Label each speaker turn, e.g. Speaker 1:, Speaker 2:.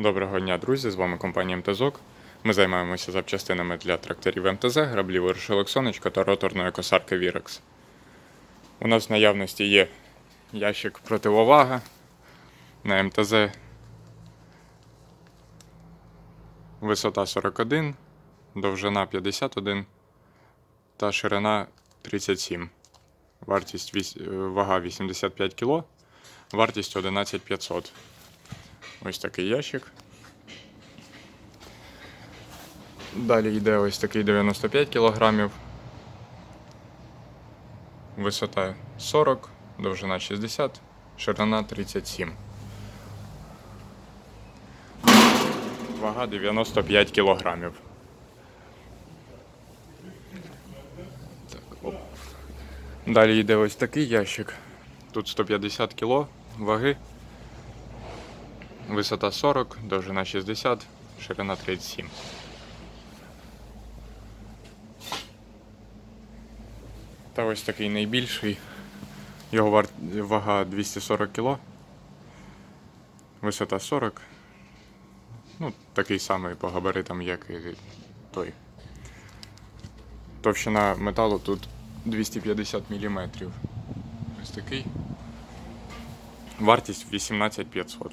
Speaker 1: Доброго дня, друзі! З вами компанія МТЗОК. Ми займаємося запчастинами для тракторів МТЗ, граблів вирушилок сонечко та роторної косарки Вірекс. У нас в наявності є ящик противовага на МТЗ. Висота 41, довжина 51 та ширина 37. Вартість е, вага 85 кг, вартість 11500. Ось такий ящик. Далі йде ось такий 95 кг. Висота 40, довжина 60, ширина 37. Вага 95 кг. Так, оп. Далі йде ось такий ящик. Тут 150 кг ваги. Висота 40, довжина 60, ширина 37. Та ось такий найбільший. Його вага 240 кг. Висота 40. Ну, такий самий по габаритам, як і той. Товщина металу тут 250 мм. Ось такий. Вартість 18500.